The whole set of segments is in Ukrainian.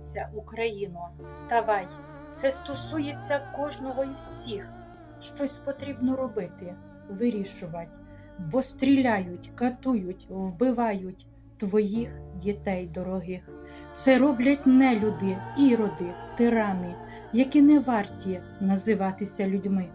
Прокидайся, Україно, вставай. Це стосується кожного і всіх. Щось потрібно робити, вирішувати, бо стріляють, катують, вбивають твоїх дітей дорогих. Це роблять нелюди, іроди, тирани, які не варті називатися людьми.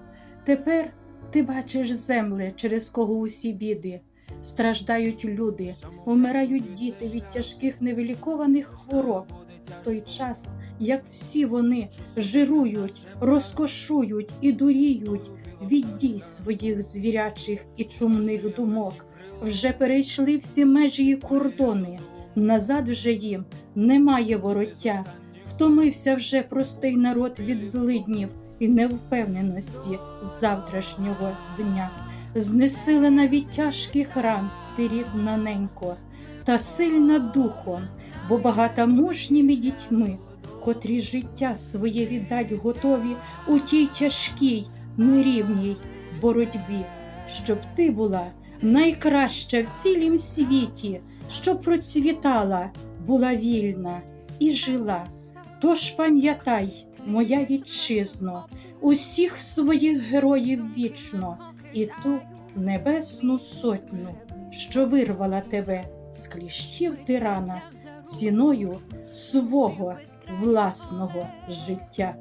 Тепер ти бачиш земле, через кого усі біди. Страждають люди, умирають діти від тяжких невилікованих хвороб. В той час, як всі вони жирують, розкошують і дуріють від дій своїх звірячих і чумних думок, вже перейшли всі межі і кордони. Назад вже їм немає вороття. Втомився вже простий народ від злиднів і невпевненості завтрашнього дня. Знесилена від тяжких ран ти рідна ненько, та сильна духом, бо багата мужніми дітьми, котрі життя своє віддать готові у тій тяжкій, нерівній боротьбі, щоб ти була найкраща в цілім світі, щоб процвітала, була вільна і жила. Тож пам'ятай, моя вітчизно, усіх своїх героїв вічно і ту небесну сотню, що вирвала тебе з кліщів тирана ціною свого власного життя.